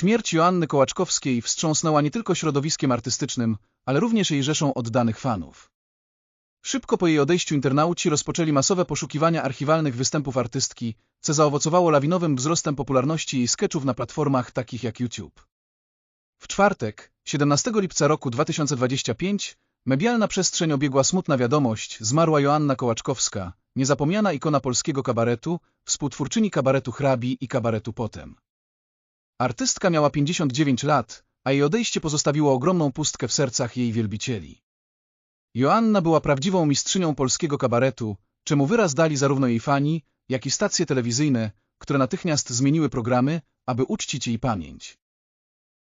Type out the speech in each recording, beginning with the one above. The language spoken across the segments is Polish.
Śmierć Joanny Kołaczkowskiej wstrząsnęła nie tylko środowiskiem artystycznym, ale również jej rzeszą oddanych fanów. Szybko po jej odejściu internauci rozpoczęli masowe poszukiwania archiwalnych występów artystki, co zaowocowało lawinowym wzrostem popularności jej sketchów na platformach takich jak YouTube. W czwartek, 17 lipca roku 2025, medialna przestrzeń obiegła smutna wiadomość, zmarła Joanna Kołaczkowska, niezapomniana ikona polskiego kabaretu, współtwórczyni kabaretu Hrabi i kabaretu Potem. Artystka miała 59 lat, a jej odejście pozostawiło ogromną pustkę w sercach jej wielbicieli. Joanna była prawdziwą mistrzynią polskiego kabaretu, czemu wyraz dali zarówno jej fani, jak i stacje telewizyjne, które natychmiast zmieniły programy, aby uczcić jej pamięć.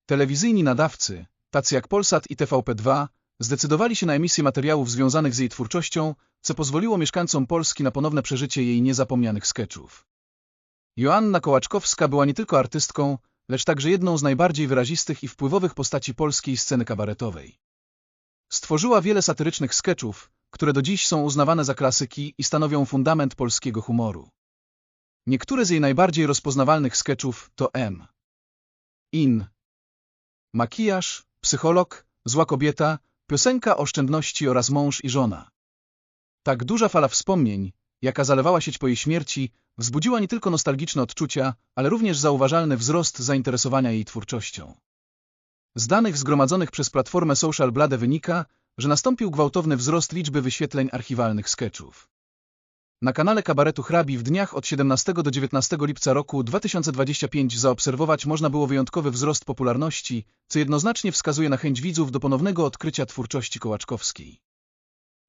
Telewizyjni nadawcy, tacy jak Polsat i TVP2, zdecydowali się na emisję materiałów związanych z jej twórczością, co pozwoliło mieszkańcom Polski na ponowne przeżycie jej niezapomnianych sketchów. Joanna Kołaczkowska była nie tylko artystką, lecz także jedną z najbardziej wyrazistych i wpływowych postaci polskiej sceny kabaretowej. Stworzyła wiele satyrycznych sketchów, które do dziś są uznawane za klasyki i stanowią fundament polskiego humoru. Niektóre z jej najbardziej rozpoznawalnych sketchów to M. In. Makijaż, psycholog, zła kobieta, piosenka oszczędności oraz mąż i żona. Tak duża fala wspomnień, jaka zalewała sieć po jej śmierci, wzbudziła nie tylko nostalgiczne odczucia, ale również zauważalny wzrost zainteresowania jej twórczością. Z danych zgromadzonych przez platformę Social Blade wynika, że nastąpił gwałtowny wzrost liczby wyświetleń archiwalnych sketchów. Na kanale Kabaretu Hrabi w dniach od 17 do 19 lipca roku 2025 zaobserwować można było wyjątkowy wzrost popularności, co jednoznacznie wskazuje na chęć widzów do ponownego odkrycia twórczości Kołaczkowskiej.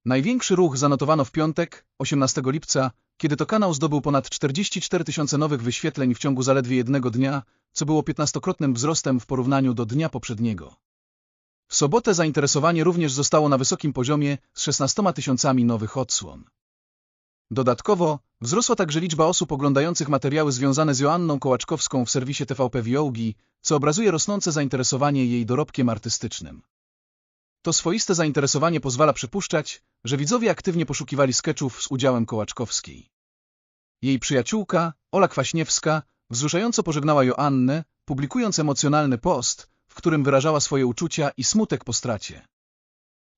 Największy ruch zanotowano w piątek, 18 lipca, kiedy to kanał zdobył ponad 44 tysiące nowych wyświetleń w ciągu zaledwie jednego dnia, co było 15-krotnym wzrostem w porównaniu do dnia poprzedniego. W sobotę zainteresowanie również zostało na wysokim poziomie z 16 tysiącami nowych odsłon. Dodatkowo wzrosła także liczba osób oglądających materiały związane z Joanną Kołaczkowską w serwisie TVP Viogi, co obrazuje rosnące zainteresowanie jej dorobkiem artystycznym. To swoiste zainteresowanie pozwala przypuszczać, że widzowie aktywnie poszukiwali sketchów z udziałem Kołaczkowskiej. Jej przyjaciółka, Ola Kwaśniewska, wzruszająco pożegnała Joannę, publikując emocjonalny post, w którym wyrażała swoje uczucia i smutek po stracie.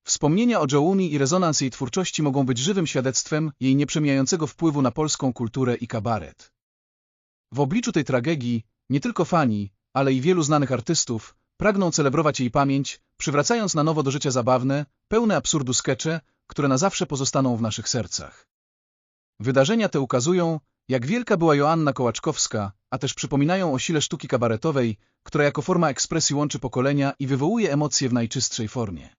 Wspomnienia o Jouni i rezonans jej twórczości mogą być żywym świadectwem jej nieprzemijającego wpływu na polską kulturę i kabaret. W obliczu tej tragedii nie tylko fani, ale i wielu znanych artystów pragną celebrować jej pamięć, przywracając na nowo do życia zabawne, pełne absurdu skecze, które na zawsze pozostaną w naszych sercach. Wydarzenia te ukazują, jak wielka była Joanna Kołaczkowska, a też przypominają o sile sztuki kabaretowej, która jako forma ekspresji łączy pokolenia i wywołuje emocje w najczystszej formie.